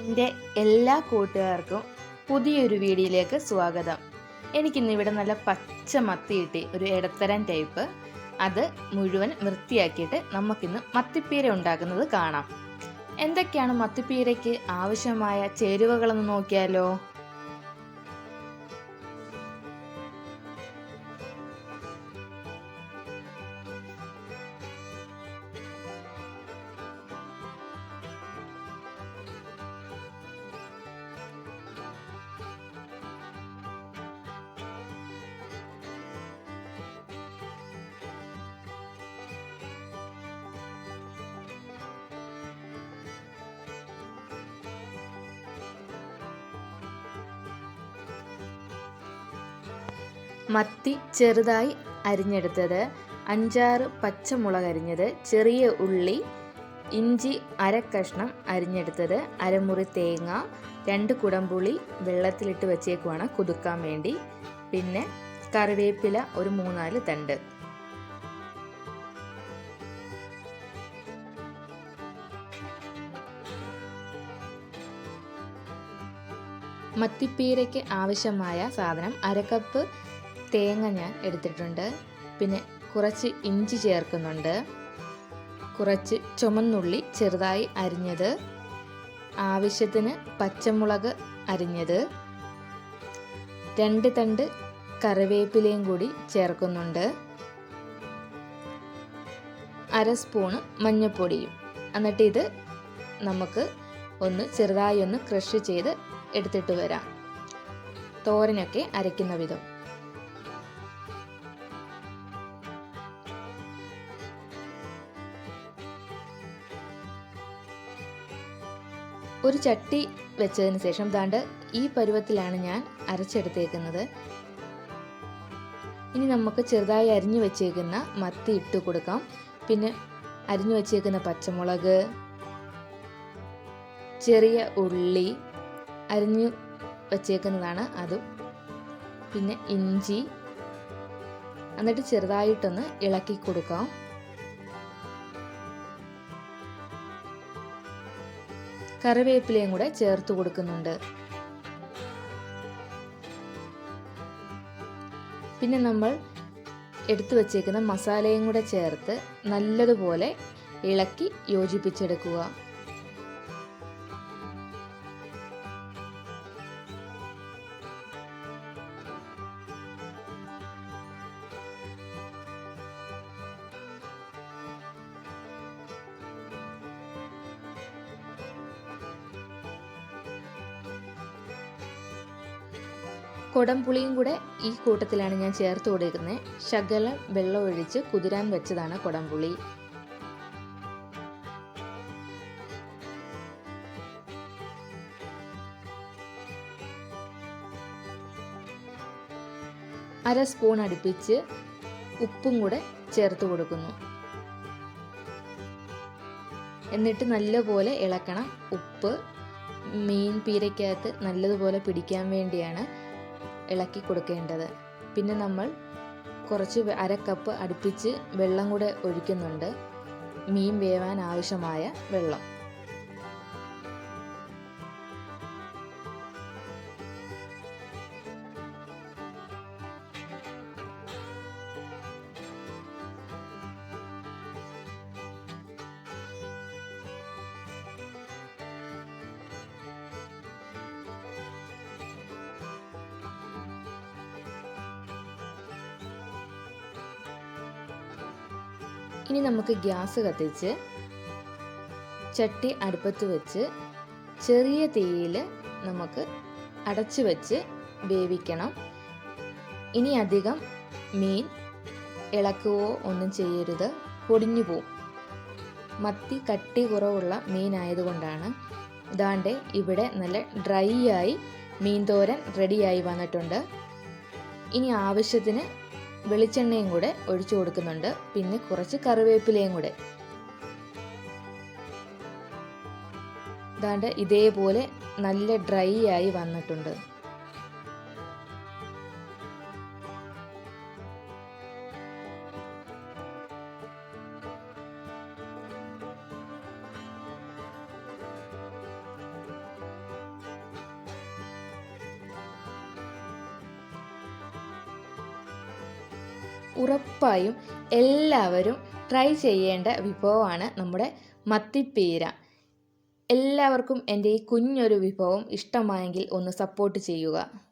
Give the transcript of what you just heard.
എന്റെ എല്ലാ കൂട്ടുകാർക്കും പുതിയൊരു വീഡിയോയിലേക്ക് സ്വാഗതം. എനിക്കിന്ന് ഇവിടെ നല്ല പച്ച മത്തി കിട്ടി ഒരു ഇടത്തരം ടൈപ്പ് അത് മുഴുവൻ വൃത്തിയാക്കിയിട്ട് നമുക്കിന്ന് മത്തിപ്പീര ഉണ്ടാക്കുന്നത് കാണാം. എന്തൊക്കെയാണ് മത്തിപ്പീരയ്ക്ക് ആവശ്യമായ ചേരുവകളെന്ന് നോക്കിയാലോ? മത്തി ചെറുതായി അരിഞ്ഞെടുത്തത് അഞ്ചാറ് പച്ചമുളക് അരിഞ്ഞത് ചെറിയ ഉള്ളി ഇഞ്ചി അര കഷ്ണം അരിഞ്ഞെടുത്തത് അരമുറി തേങ്ങ രണ്ട് കുടംപുളി വെള്ളത്തിലിട്ട് വെച്ചേക്കുവാണ് കുതുക്കാൻ വേണ്ടി. പിന്നെ കറിവേപ്പില ഒരു മൂന്നാൽ തണ്ട്. മത്തിപ്പീരയ്ക്ക് ആവശ്യമായ സാധനം അരക്കപ്പ് തേങ്ങ ഞാൻ എടുത്തിട്ടുണ്ട്. പിന്നെ കുറച്ച് ഇഞ്ചി ചേർക്കുന്നുണ്ട്. കുറച്ച് ചുമന്നുള്ളി ചെറുതായി അരിഞ്ഞത്. ആവശ്യത്തിന് പച്ചമുളക് അരിഞ്ഞത്. രണ്ട് തണ്ട് കറിവേപ്പിലയും കൂടി ചേർക്കുന്നുണ്ട്. അര സ്പൂണ് മഞ്ഞൾപ്പൊടിയും. എന്നിട്ട് ഇത് നമുക്ക് ഒന്ന് ചെറുതായി ഒന്ന് ക്രഷ് ചെയ്ത് എടുത്തിട്ട് വരാം. തോരനൊക്കെ അരയ്ക്കുന്ന വിധം. ഒരു ചട്ടി വെച്ചതിന് ശേഷം ദാണ്ട് ഈ പരുവത്തിലാണ് ഞാൻ അരച്ചെടുത്തേക്കുന്നത്. ഇനി നമുക്ക് ചെറുതായി അരിഞ്ഞു വെച്ചേക്കുന്ന മത്തി ഇട്ട് കൊടുക്കാം. പിന്നെ അരിഞ്ഞു വെച്ചേക്കുന്ന പച്ചമുളക് ചെറിയ ഉള്ളി അരിഞ്ഞു വെച്ചേക്കുന്നതാണ് അതും. പിന്നെ ഇഞ്ചി. എന്നിട്ട് ചെറുതായിട്ടൊന്ന് ഇളക്കി കൊടുക്കാം. കറിവേപ്പിലയും കൂടെ ചേർത്ത് കൊടുക്കുന്നുണ്ട്. പിന്നെ നമ്മൾ എടുത്തു വച്ചേക്കുന്ന മസാലയും കൂടെ ചേർത്ത് നല്ലതുപോലെ ഇളക്കി യോജിപ്പിച്ചെടുക്കുക. കൊടംപുളിയും കൂടെ ഈ കൂട്ടത്തിലാണ് ഞാൻ ചേർത്ത് കൊടുക്കുന്നത്. ശകലം വെള്ളം ഒഴിച്ച് കുതിരാൻ വെച്ചതാണ് കൊടംപുളി അര സ്പൂൺ അടുപ്പിച്ച് ഉപ്പും കൂടെ ചേർത്ത് കൊടുക്കുന്നു. എന്നിട്ട് നല്ലപോലെ ഇളക്കണം ഉപ്പ്. മീൻ പീരയ്ക്കകത്ത് നല്ലതുപോലെ പിടിക്കാൻ വേണ്ടിയാണ് ഇളക്കി കൊടുക്കേണ്ടത്. പിന്നെ നമ്മൾ കുറച്ച് അര കപ്പ് അടുപ്പിച്ച് വെള്ളം കൂടെ ഒഴിക്കുന്നുണ്ട്. മീൻ വേവാൻ ആവശ്യമായ വെള്ളം. ഇനി നമുക്ക് ഗ്യാസ് കത്തിച്ച് ചട്ടി അടുപ്പത്ത് വെച്ച് ചെറിയ തീയിൽ നമുക്ക് അടച്ചു വെച്ച് വേവിക്കണം. ഇനി അധികം മീൻ ഇളക്കുവോ ഒന്നും ചെയ്യരുത്. പൊടിഞ്ഞു പോവും. മത്തി കട്ടി കുറവുള്ള മീനായതുകൊണ്ടാണ് ഇതാണ്ട് ഇവിടെ നല്ല ഡ്രൈ ആയി മീൻ തോരൻ റെഡിയായി വന്നിട്ടുണ്ട്. ഇനി ആവശ്യത്തിന് വെളിച്ചെണ്ണയും കൂടെ ഒഴിച്ചു കൊടുക്കുന്നുണ്ട്. പിന്നെ കുറച്ച് കറിവേപ്പിലയും കൂടെ. ദാണ്ട് ഇതേപോലെ നല്ല ഡ്രൈ ആയി വന്നിട്ടുണ്ട്. ഉറപ്പായും എല്ലാവരും ട്രൈ ചെയ്യേണ്ട വിഭവമാണ് നമ്മുടെ മത്തിപ്പീര. എല്ലാവർക്കും എന്റെ ഈ കുഞ്ഞൊരു വിഭവം ഇഷ്ടമായെങ്കിൽ ഒന്ന് സപ്പോർട്ട് ചെയ്യുക.